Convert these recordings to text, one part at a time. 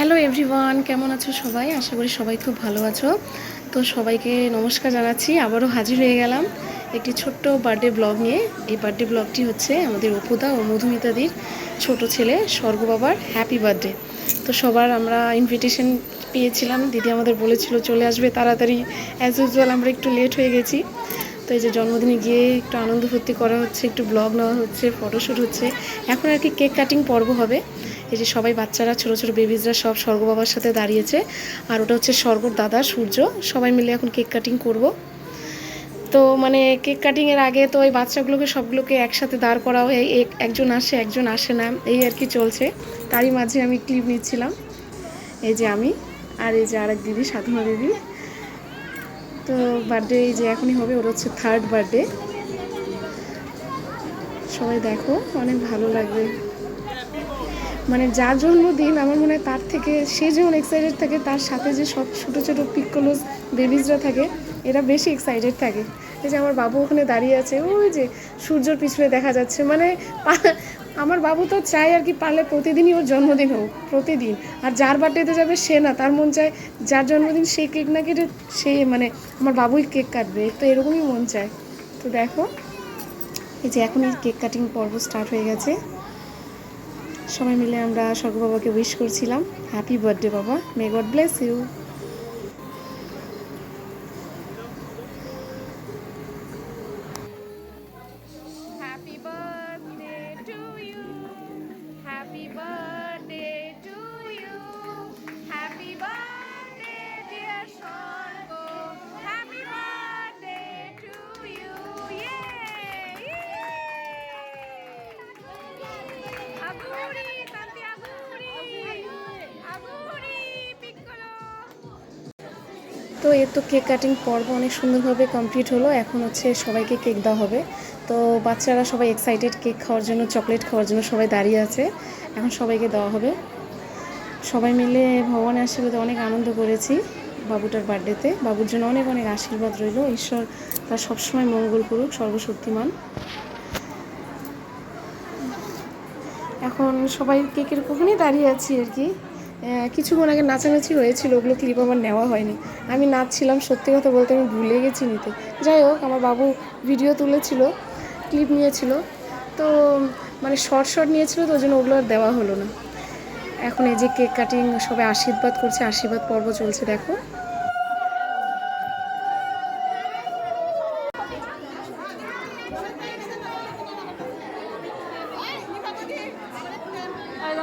Hello everyone, কেমন আছো সবাই? আশা করি সবাই খুব ভালো আছো। তো সবাইকে নমস্কার জানাচ্ছি, আবারও হাজির হয়ে গেলাম একটি ছোট্ট বার্থডে ব্লগ নিয়ে। এই বার্থডে ব্লগটি হচ্ছে আমাদের অপুদা ও মধুমিতাদির ছোট ছেলে স্বর্গ বাবার হ্যাপি বার্থডে তো সবার আমরা ইনভিটেশন পেয়েছিলাম, দিদি আমাদের বলেছিল চলে আসবে তাড়াতাড়ি। অ্যাজ ইউজুয়াল আমরা একটু লেট হয়ে গেছি। তো এই যে জন্মদিনে গিয়ে একটু আনন্দ ফুর্তি করা হচ্ছে, একটু ব্লগ নেওয়া হচ্ছে ফটোশ্যুট হচ্ছে। এখন আর কি কেক কাটিং পর্ব হবে। এই যে সবাই বাচ্চারা, ছোট ছোট বেবিজরা সব স্বর্গ বাবার সাথে দাঁড়িয়েছে। আর ওটা হচ্ছে স্বর্গর দাদা, সূর্য। সবাই মিলে এখন কেক কাটিং করব। তো মানে কেক কাটিংয়ের আগে তো ওই বাচ্চাগুলোকে, সবগুলোকে একসাথে দাঁড় করা হয় এক- একজন আসে একজন আসে না। এই আর কি চলছে। তারই মাঝে আমি ক্লিপ নিচ্ছিলাম। এই যে আমি আর এই যে আরেক দিদি সাধনা দিদি। তো বার্থডে যে এখনই হবে ওর হচ্ছে থার্ড বার্থডে সবাই দেখো অনেক ভালো লাগবে। মানে যার জন্মদিন আমার মনে হয় তার থেকে, সে যেমন এক্সাইটেড থাকে, তার সাথে যে সব ছোটো ছোটো পিককলোজ বেবিজরা থাকে, এরা বেশি এক্সাইটেড থাকে। এই যে আমার বাবু ওখানে দাঁড়িয়ে আছে, ওই যে সূর্যর পিছনে দেখা যাচ্ছে মানে আমার বাবু তো চায় আর কি পারলে প্রতিদিনই ওর জন্মদিন হোক, প্রতিদিন। আর যার বার্থডেতে যাবে সে না, তার মন চায় যার জন্মদিন সে কেক না কেটে সে মানে আমার বাবুই কেক কাটবে, তো এরকমই মন চায়। তো দেখো, এই যে এখনই কেক কাটিং পর্ব স্টার্ট হয়ে গেছে। সবাই মিলে আমরা স্বর্গ বাবাকে উইশ করছিলাম। হ্যাপি বার্থডে বাবা। May God bless you Happy birthday to you. তো এর তো কেক কাটিং পর্ব অনেক সুন্দরভাবে কমপ্লিট হলো, এখন হচ্ছে সবাইকে কেক দেওয়া হবে। তো বাচ্চারা সবাই এক্সাইটেড কেক খাওয়ার জন্য, চকলেট খাওয়ার জন্য সবাই দাঁড়িয়ে আছে, এখন সবাইকে দেওয়া হবে। সবাই মিলে ভগবানের আশীর্বাদে অনেক আনন্দ করেছি বাবুটার বার্থডেতে বাবুর জন্য অনেক অনেক আশীর্বাদ রইল। ঈশ্বর তার সবসময় মঙ্গল করুক, সর্বশক্তিমান। এখন সবাই কেকের কখনই দাঁড়িয়ে আছি আর কি। কিছুক্ষণ আগে নাচানাচি হয়েছিল, ওগুলো ক্লিপ আমার নেওয়া হয়নি। আমি নাচছিলাম, সত্যি কথা বলতে আমি ভুলে গেছি নিতে। যাই হোক, আমার বাবু ভিডিও তুলেছিল ক্লিপ নিয়েছিল। তো মানে শর্ট শর্ট নিয়েছিল, তো ওই জন্য ওগুলো আর দেওয়া হলো না। এখন এই যে কেক কাটিং সবাই আশীর্বাদ করছে, আশীর্বাদ পর্ব চলছে, দেখো।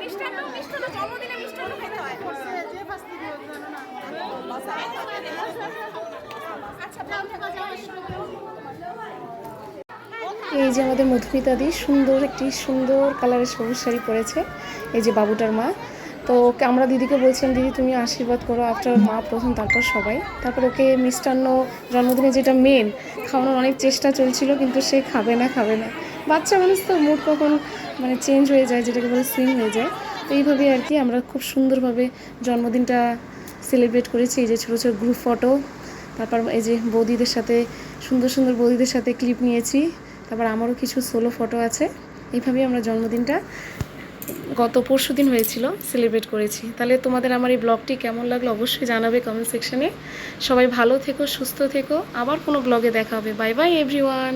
মিষ্টান্ন মিষ্টান্ন জন্মদিনে মিষ্টান্ন খেতে হয় আচ্ছা এই যে আমাদের মধুমিতা দি, সুন্দর একটি সুন্দর কালারের সবুজ শাড়ি পরেছে। এই যে বাবুটার মা। তো ওকে আমরা দিদিকে বলছিলাম, দিদি, তুমি আশীর্বাদ করো আফটার মা প্রথম, তারপর সবাই। তারপর ওকে মিষ্টান্ন জন্মদিনে যেটা মেন খাওয়ানোর অনেক চেষ্টা চলছিল, কিন্তু সে খাবে না খাবে না। বাচ্চা মানুষ তো মুড কখন মানে চেঞ্জ হয়ে যায়, যেটাকে বলে সুইং হয়ে যায়। তো এইভাবে আর কি আমরা খুব সুন্দরভাবে জন্মদিনটা সেলিব্রেট করেছি। এই যে ছোটো ছোটো গ্রুপ ফটো তারপর এই যে বৌদিদের সাথে, সুন্দর সুন্দর বৌদিদের সাথে ক্লিপ নিয়েছি। তারপর আমারও কিছু সোলো ফটো আছে। এইভাবেই আমরা জন্মদিনটা গত পরশু দিন হয়েছিল সেলিব্রেট করেছি। তাহলে তোমাদের আমার এই ব্লগটি কেমন লাগল অবশ্যই জানাবে কমেন্ট সেকশানে সবাই ভালো থেকো, সুস্থ থেকো। আবার কোনো ব্লগে দেখা হবে। Bye bye everyone